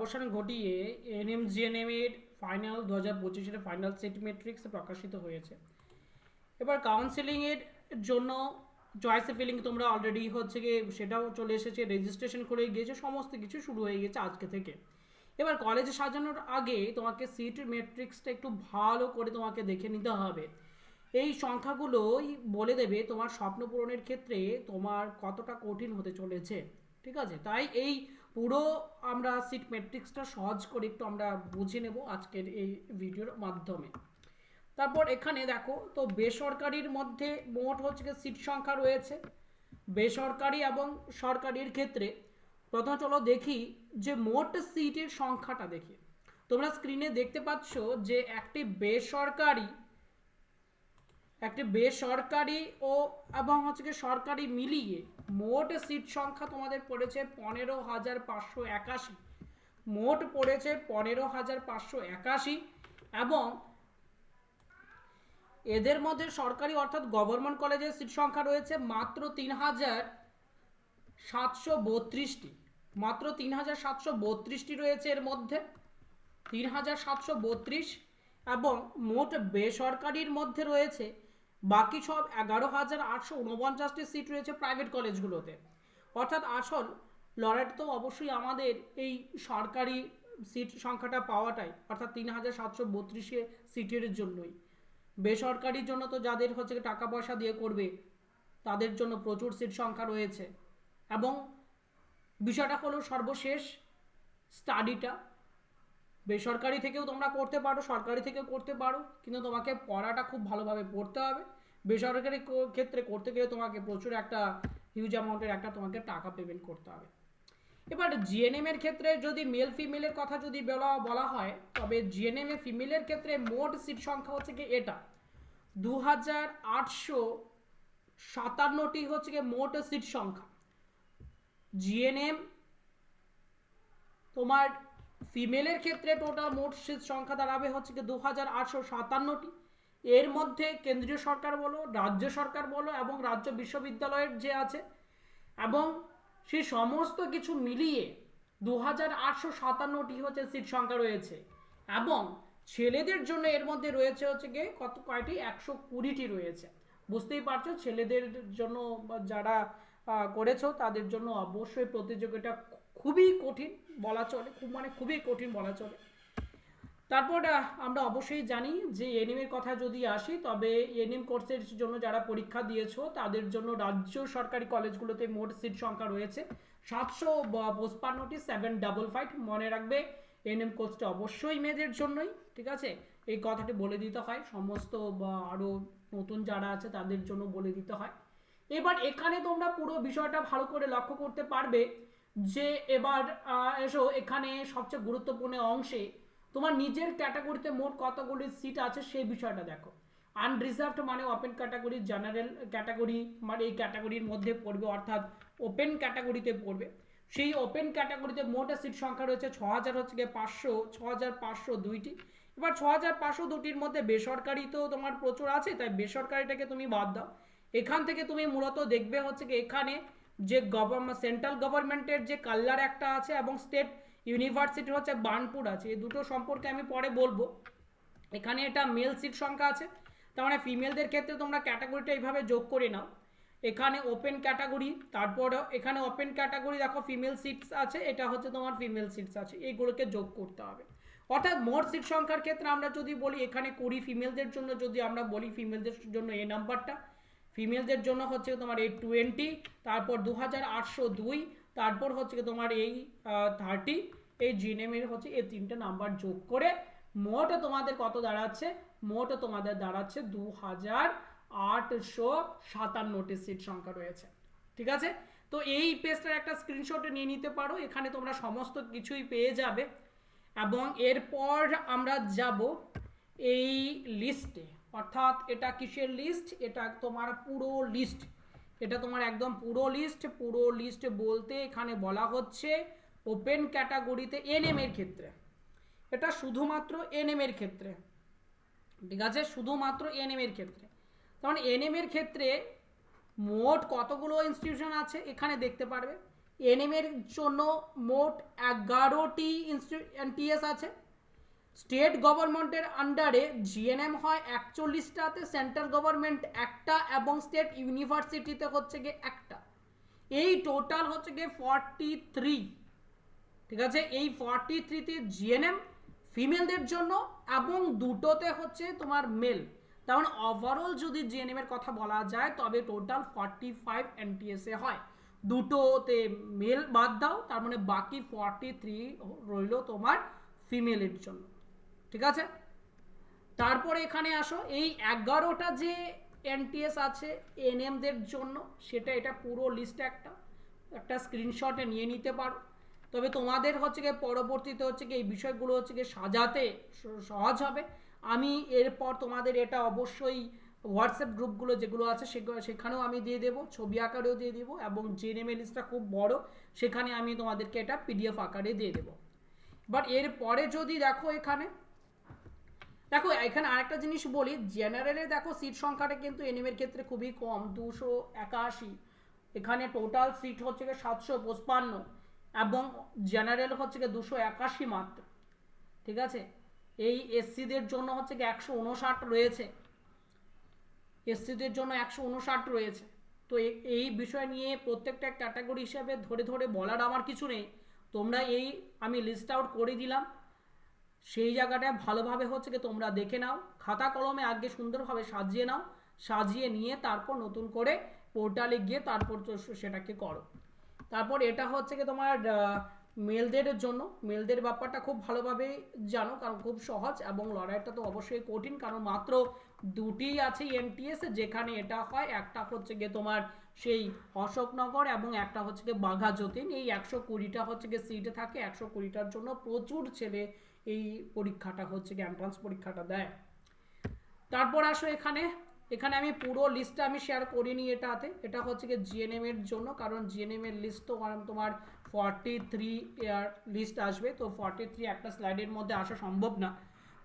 অবসান ঘটিয়ে NM GNM এর ফাইনাল দু হাজার পঁচিশের ফাইনাল সেট মেট্রিক্স প্রকাশিত হয়েছে। এবার কাউন্সেলিংয়ের জন্য চয়েস ফিলিং তোমরা অলরেডি হচ্ছে গিয়ে সেটাও চলে এসেছে রেজিস্ট্রেশন করে গিয়েছে, সমস্ত কিছু শুরু হয়ে গেছে আজকে থেকে। এবার কলেজে সাজানোর আগে তোমাকে সিট মেট্রিক্সটা একটু ভালো করে তোমাকে দেখে নিতে হবে। এই সংখ্যাগুলোই বলে দেবে তোমার স্বপ্ন পূরণের ক্ষেত্রে তোমার কতটা কঠিন হতে চলেছে, ঠিক আছে? তাই এই পুরো আমরা সিট ম্যাট্রিক্সটা সহজ করে একটু আমরা বুঝে নেব আজকের এই ভিডিওর মাধ্যমে। তারপর এখানে দেখো, তো বেসরকারির মধ্যে মোট হচ্ছে গিয়ে সিট সংখ্যা রয়েছে। বেসরকারি এবং সরকারির ক্ষেত্রে প্রথম চলো দেখি যে মোট সিটের সংখ্যাটা দেখি। তোমরা স্ক্রিনে দেখতে পাচ্ছ যে একটি বেসরকারি একটি বেসরকারি ও এবং হচ্ছে কি সরকারি মিলিয়ে মোট সিট সংখ্যা তোমাদের পড়েছে পনেরো হাজার পাঁচশো একাশি। মোট পড়েছে পনেরো হাজার পাঁচশো একাশি এবং এদের মধ্যে সরকারি অর্থাৎ গভর্নমেন্ট কলেজের সিট সংখ্যা রয়েছে মাত্র তিন হাজার সাতশো বত্রিশটি। মাত্র তিন হাজার সাতশো বত্রিশটি রয়েছে এর মধ্যে। তিন হাজার সাতশো বত্রিশ এবং মোট বেসরকারির মধ্যে রয়েছে বাকি সব এগারো হাজার আটশো উনপঞ্চাশটি সিট রয়েছে প্রাইভেট কলেজগুলোতে অর্থাৎ আসল লড়াইটা তো অবশ্যই আমাদের এই সরকারি সিট সংখ্যাটা পাওয়াটাই, অর্থাৎ তিন হাজার সাতশো বত্রিশে সিটের জন্যই। বেসরকারির জন্য তো যাদের হচ্ছে টাকা পয়সা দিয়ে করবে, তাদের জন্য প্রচুর সিট সংখ্যা রয়েছে। এবং বিষয়টা হলো সর্বশেষ স্টাডিটা বেসরকারি থেকেও তোমরা করতে পারো, সরকারি থেকেও করতে পারো, কিন্তু তোমাকে পড়াটা খুব ভালোভাবে পড়তে হবে। বেসরকারি ক্ষেত্রে করতে গেলে তোমাকে প্রচুর একটা হিউজ অ্যামাউন্টের একটা তোমাকে টাকা পেমেন্ট করতে হবে। এবার জিএনএম এর ক্ষেত্রে যদি মেল ফিমেলের কথা যদি বলা বলা হয়, তবে জিএনএম এ ফিমেলের ক্ষেত্রে মোট সিট সংখ্যা হচ্ছে কি এটা। দু হাজার আটশো সাতান্নটি হচ্ছে কি মোট সিট সংখ্যা। জিএনএম তোমার ফিমেলের ক্ষেত্রে টোটাল মোট সিট সংখ্যা দাঁড়াবে হচ্ছে কি দু হাজার আটশো সাতান্নটি। এর মধ্যে কেন্দ্রীয় সরকার বলো, রাজ্য সরকার বলো এবং রাজ্য বিশ্ববিদ্যালয়ের যে আছে এবং সেই সমস্ত কিছু মিলিয়ে দু হাজার আটশো সাতান্নটি হচ্ছে সিট সংখ্যা রয়েছে এবং ছেলেদের জন্য এর মধ্যে রয়েছে হচ্ছে গিয়ে কত কয়টি? একশো কুড়িটি রয়েছে। বুঝতেই পারছ, ছেলেদের জন্য যারা করেছ তাদের জন্য অবশ্যই প্রতিযোগিতা খুবই কঠিন বলা চলে, খুব মানে খুবই কঠিন বলা চলে। তারপর আমরা অবশ্যই জানি যে এনএমের কথা যদি আসি, তবে এনএম কোর্সের জন্য যারা পরীক্ষা দিয়েছ, তাদের জন্য রাজ্য সরকারি কলেজগুলোতে মোট সিট সংখ্যা রয়েছে সাতশো পঁচপান্নটি সেভেন ডাবল ফাইভ মনে রাখবে এনএম কোর্সটা অবশ্যই মেয়েদের জন্যই, ঠিক আছে? এই কথাটি বলে দিতে হয়, সমস্ত আরও নতুন যারা আছে, তাদের জন্য বলে দিতে হয়। এবার এখানে তোমরা পুরো বিষয়টা ভালো করে লক্ষ্য করতে পারবে যে এবার এসো, এখানে সবচেয়ে গুরুত্বপূর্ণ অংশে তোমার নিজের ক্যাটাগরিতে মোট কতগুলি সিট আছে সেই বিষয়টা দেখো। আনরিজার্ভড মানে ওপেন ক্যাটাগরি জেনারেল ক্যাটাগরি মানে এই ক্যাটাগরির মধ্যে পড়বে, অর্থাৎ ওপেন ক্যাটাগরিতে পড়বে। সেই ওপেন ক্যাটাগরিতে মোট সিট সংখ্যা রয়েছে ছ হাজার হচ্ছে গিয়ে পাঁচশো ছ হাজার পাঁচশো দুইটি। এবার ছ হাজার পাঁচশো দুটির মধ্যে বেসরকারি তো তোমার প্রচুর আছে, তাই বেসরকারিটাকে তুমি বাদ দাও। এখান থেকে তুমি মূলত দেখবে হচ্ছে কি এখানে যে গভর্নমেন্ট সেন্ট্রাল গভর্নমেন্টের যে কাল্লার একটা আছে এবং স্টেট ইউনিভার্সিটি হচ্ছে বার্নপুর আছে। এই দুটো সম্পর্কে আমি পরে বলব। এখানে এটা মেল সিট সংখ্যা আছে। তার মানে ফিমেলদের ক্ষেত্রে তোমরা ক্যাটাগরিটা এইভাবে যোগ করে নাও। এখানে ওপেন ক্যাটাগরি তারপর এখানে ওপেন ক্যাটাগরি দেখো ফিমেল সিটস আছে, এটা হচ্ছে তোমার ফিমেল সিটস আছে। এইগুলোকে যোগ করতে হবে। অর্থাৎ মোট সিট সংখ্যার ক্ষেত্রে আমরা যদি বলি, এখানে কুড়ি ফিমেলদের জন্য যদি আমরা বলি ফিমেলদের জন্য এই নাম্বারটা ফিমেলদের জন্য হচ্ছে তোমার এই টোয়েন্টি তারপর দু দুই, তারপর হচ্ছে তোমার এই থার্টি এই জিনেমের হচ্ছে এই তিনটে নাম্বার যোগ করে মোট তোমাদের কত দাঁড়াচ্ছে? মোট তোমাদের দাঁড়াচ্ছে দু হাজার আটশো সাতান্নটি সিট সংখ্যা রয়েছে। ঠিক আছে? তো এই পেজটার একটা স্ক্রিনশট নিয়ে নিতে পারো, এখানে তোমরা সমস্ত কিছুই পেয়ে যাবে। এবং এরপর আমরা যাব এই লিস্টে অর্থাৎ এটা কিসের লিস্ট এটা তোমার পুরো লিস্ট এটা তোমার একদম পুরো লিস্ট পুরো লিস্ট বলতে এখানে বলা হচ্ছে ওপেন ক্যাটাগরিতে এনএম এর ক্ষেত্রে। এটা শুধুমাত্র এনএম এর ক্ষেত্রে। ঠিক আছে? শুধুমাত্র এনএম এর ক্ষেত্রে। তখন এনএম এর ক্ষেত্রে মোট কতগুলো ইনস্টিটিউশন আছে এখানে দেখতে পারবে। এনএম এর জন্য মোট এগারোটি এনটিএস আছে। স্টেট গভর্নমেন্টের আন্ডারে জিএনএম হয় একচল্লিশটাতে, সেন্ট্রাল গভর্নমেন্ট একটা এবং স্টেট ইউনিভার্সিটিতে হচ্ছে গিয়ে একটা। এই টোটাল হচ্ছে গিয়ে ফর্টি থ্রি। ঠিক আছে? এই ফর্টি থ্রিতে জিএনএম, ফিমেলদের জন্য এবং দুটোতে হচ্ছে তোমার মেল। তার মানে ওভারঅল যদি জিএনএম এর কথা বলা যায়, তবে টোটাল ফর্টি ফাইভ এনটিএসএ হয়। দুটোতে মেল বাদ দাও, তার মানে বাকি ফর্টি থ্রি রইল তোমার ফিমেলের জন্য। ঠিক আছে? তারপরে এখানে আসো, এই এগারোটা যে এনটিএস আছে এনএমদের জন্য, সেটা এটা পুরো লিস্ট একটা একটা স্ক্রিনশটে নিয়ে নিতে পারো। তবে তোমাদের হচ্ছে গিয়ে পরবর্তীতে হচ্ছে গিয়ে এই বিষয়গুলো হচ্ছে গিয়ে সাজাতে সহজ হবে। আমি এরপর তোমাদের এটা অবশ্যই হোয়াটসঅ্যাপ গ্রুপগুলো যেগুলো আছে সেখানেও আমি দিয়ে দেবো, ছবি আকারেও দিয়ে দেবো এবং জেনেমে লিস্টটা খুব বড়, সেখানে আমি তোমাদেরকে এটা পিডিএফ আকারে দিয়ে দেবো। বাট এরপরে যদি দেখো এখানে দেখো, এখানে আরেকটা জিনিস বলি জেনারেলে দেখো সিট সংখ্যাটা কিন্তু এনিমের ক্ষেত্রে খুবই কম, দুশো একাশি। এখানে টোটাল সিট হচ্ছে গিয়ে সাতশো পঁচপান্ন এবং জেনারেল হচ্ছে গিয়ে দুশো একাশি মাত্র, ঠিক আছে? এই এসসিদের জন্য হচ্ছে গিয়ে একশো উনষাট রয়েছে। এসসিদের জন্য একশো উনষাট রয়েছে। তো এই বিষয় নিয়ে প্রত্যেকটা ক্যাটাগরি হিসাবে ধরে ধরে বলার আমার কিছু নেই। তোমরা এই আমি লিস্ট আউট করে দিলাম। সেই জায়গাটা ভালোভাবে হচ্ছে কি তোমরা দেখে নাও, খাতা কলমে আগে সুন্দরভাবে সাজিয়ে নাও, সাজিয়ে নিয়ে তারপর নতুন করে পোর্টালে গিয়ে তারপর সেটাকে করো। তারপর এটা হচ্ছে কি তোমার মেলদের জন্য। মেলদের ব্যাপারটা খুব ভালোভাবে জানো, কারণ খুব সহজ এবং লড়াইটা তো অবশ্যই কঠিন, কারণ মাত্র দুটি আছে এনটিএস, যেখানে এটা হয়, একটা হচ্ছে গিয়ে তোমার সেই অশোকনগর এবং একটা হচ্ছে গিয়ে বাঘা যতীন। এই একশো কুড়িটা হচ্ছে গিয়ে সিটে থাকে, একশো কুড়িটার জন্য প্রচুর ছেলে এই পরীক্ষাটা হচ্ছে কি এন্ট্রান্স পরীক্ষাটা দেয় তারপর আসো এখানে। এখানে আমি পুরো লিস্টটা আমি শেয়ার করিনি এটাতে। এটা হচ্ছে কি জিএনএম এর জন্য, কারণ জিএনএম এর লিস্ট তো তোমার ফর্টি থ্রি লিস্ট আসবে। তো ফর্টি থ্রি একটা স্লাইডের মধ্যে আসা সম্ভব না।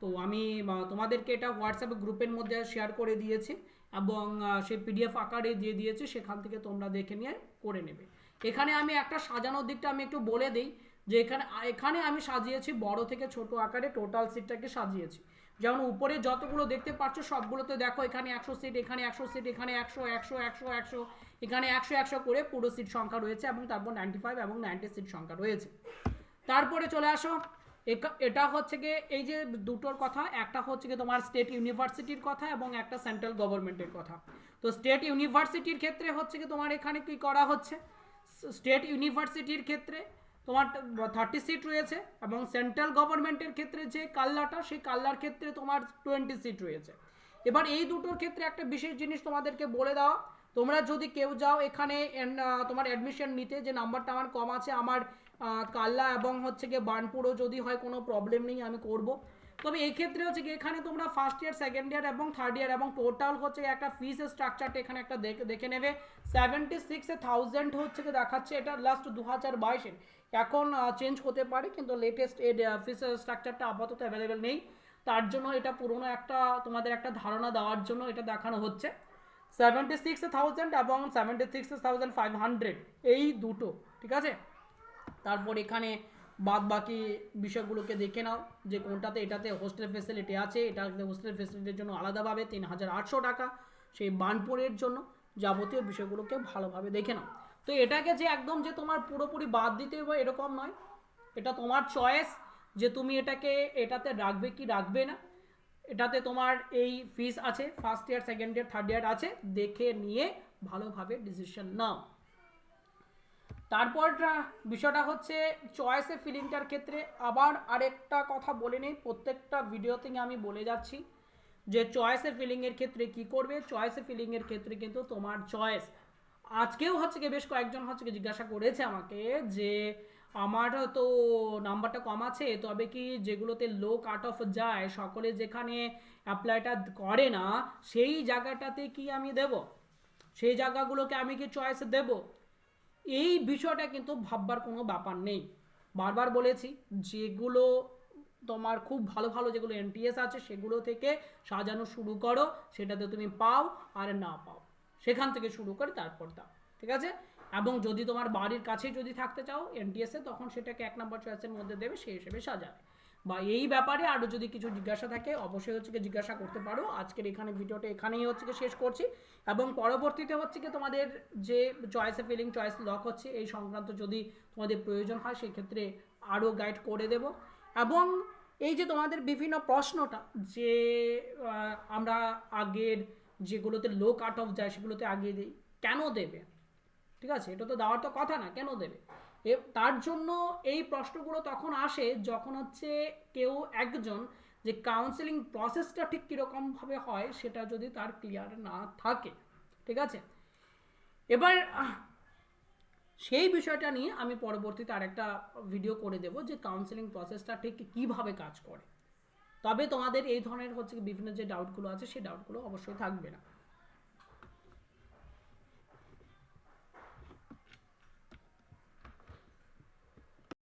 তো আমি তোমাদেরকে এটা হোয়াটসঅ্যাপ গ্রুপের মধ্যে শেয়ার করে দিয়েছি এবং সেই পিডিএফ আকারে দিয়ে দিয়েছি। সেখান থেকে তোমরা দেখে নিয়ে করে নেবে। এখানে আমি একটা সাজানোর দিকটা আমি একটু বলে দিই। যে এখানে এখানে আমি সাজিয়েছি বড় থেকে ছোট আকারে টোটাল সিটটাকে সাজিয়েছি। যেমন উপরে যতগুলো দেখতে পাচ্ছ সবগুলোতে দেখো এখানে একশো সিট এখানে একশো সিট এখানে একশো একশো একশো একশো, এখানে একশো একশো করে পুরো সিট সংখ্যা রয়েছে এবং তারপর নাইনটি ফাইভ এবং নাইনটি সিট সংখ্যা রয়েছে। তারপরে চলে আসো এটা হচ্ছে গিয়ে এই যে দুটোর কথা, একটা হচ্ছে গিয়ে তোমার স্টেট ইউনিভার্সিটির কথা এবং একটা সেন্ট্রাল গভর্নমেন্টের কথা। তো স্টেট ইউনিভার্সিটির ক্ষেত্রে হচ্ছে কি তোমার এখানে কি করা হচ্ছে? স্টেট ইউনিভার্সিটির ক্ষেত্রে তোমার থার্টি সিট রয়েছে এবং সেন্ট্রাল গভর্নমেন্টের ক্ষেত্রে যে কাল্লাটা, সেই কাল্লার ক্ষেত্রে তোমার টোয়েন্টি সিট রয়েছে। এবার এই দুটোর ক্ষেত্রে একটা বিশেষ জিনিস তোমাদেরকে বলে দেওয়া, তোমরা যদি কেউ যাও এখানে তোমার অ্যাডমিশন নিতে, যে নাম্বারটা আমার কম আছে, আমার কাল্লা এবং হচ্ছে গিয়ে বার্নপুরও যদি হয়, কোনো প্রবলেম নেই, আমি করব। তবে এই ক্ষেত্রে হচ্ছে কি, এখানে তোমরা ফার্স্ট ইয়ার সেকেন্ড ইয়ার এবং থার্ড ইয়ার এবং টোটাল হচ্ছে একটা ফিস স্ট্রাকচারটা এখানে একটা দেখে নেবে। সেভেন্টি সিক্স থাউজেন্ড হচ্ছে দেখাচ্ছে, এটা লাস্ট দু হাজার বাইশের এখন চেঞ্জ হতে পারে, কিন্তু লেটেস্ট এর ফিস স্ট্রাকচারটা আপাতত অ্যাভেলেবেল নেই। তার জন্য এটা পুরনো একটা, তোমাদের একটা ধারণা দেওয়ার জন্য এটা দেখানো হচ্ছে। সেভেন্টি সিক্স থাউজেন্ড এবং seventy six thousand five hundred এই দুটো, ঠিক আছে? তারপর এখানে বাদ বাকি বিষয়গুলোকে দেখে নাও, যে কোনটাতে এটাতে হোস্টেল ফেসিলিটি আছে, এটাতে হোস্টেল ফেসিলিটির জন্য আলাদাভাবে তিন হাজার আটশো টাকা সেই বানপুরের জন্য যাবতীয় বিষয়গুলোকে ভালোভাবে দেখে নাও। তো এটাকে যে একদম যে তোমার পুরোপুরি বাদ দিতে হবে এরকম নয়। এটা তোমার চয়েস যে তুমি এটাকে, এটাতে রাখবে কি রাখবে না। এটাতে তোমার এই ফিস আছে first year second year third year আছে, দেখে নিয়ে ভালোভাবে ডিসিশন নাও। তারপর বিষয়টা হচ্ছে চয়েসে ফিলিংটার ক্ষেত্রে আবার আরেকটা কথা বলে নেই, প্রত্যেকটা ভিডিওতে আমি বলে যাচ্ছি যে চয়েসে ফিলিংয়ের ক্ষেত্রে কি করবে? চয়েসে ফিলিংয়ের ক্ষেত্রে কিন্তু তোমার চয়েস আজকেও হচ্ছে কি বেশ কয়েকজন হচ্ছে জিজ্ঞাসা করেছে আমাকে যে আমার তো নাম্বারটা কম আছে, তবে কি যেগুলোতে লো কাট অফ যায়, সকলে যেখানে অ্যাপ্লাইটা করে না, সেই জায়গাটাতে কি আমি দেব? সেই জায়গাগুলোকে আমি কি চয়েস দেব? এই বিষয়টা কিন্তু ভাববার কোনো ব্যাপার নেই। বারবার বলেছি, যেগুলো তোমার খুব ভালো ভালো যেগুলো এনটিএস আছে, সেগুলো থেকে সাজানো শুরু করো, সেটাতে তুমি পাও আর না পাও। সেখান থেকে শুরু করে তারপর দাও, ঠিক আছে? এবং যদি তোমার বাড়ির কাছে যদি থাকতে চাও এনটিএসে তখন সেটাকে এক নম্বর চয়েসের মধ্যে দেবে সেই হিসেবে সাজাবে। বা এই ব্যাপারে আরও যদি কিছু জিজ্ঞাসা থাকে, অবশ্যই হচ্ছে জিজ্ঞাসা করতে পারো। আজকের এখানে ভিডিওটা এখানেই হচ্ছে কি শেষ করছি। এবং পরবর্তীতে হচ্ছে কি তোমাদের যে চয়েসে ফিলিং চয়েস লক হচ্ছে, এই সংক্রান্ত যদি তোমাদের প্রয়োজন হয় সেই ক্ষেত্রে আরও গাইড করে দেব। এবং এই যে তোমাদের বিভিন্ন প্রশ্নটা, যে আমরা আগের যেগুলোতে লো কাট অফ যায়, সেগুলোতে আগিয়ে দিই, কেন দেবে? ঠিক আছে? এটা তো দেওয়ার তো কথা না, কেন দেবে? তার জন্য এই প্রশ্নগুলো তখন আসে যখন হচ্ছে কেউ একজন যে কাউন্সেলিং প্রসেসটা ঠিক কীরকমভাবে হয় সেটা যদি তার ক্লিয়ার না থাকে, ঠিক আছে? এবার সেই বিষয়টা নিয়ে আমি পরবর্তীতে আরেকটা ভিডিও করে দেব যে কাউন্সেলিং প্রসেসটা ঠিক কীভাবে কাজ করে। তবে তোমাদের এই ধরনের হচ্ছে বিভিন্ন যে ডাউটগুলো আছে সেই ডাউটগুলো অবশ্যই থাকবে না।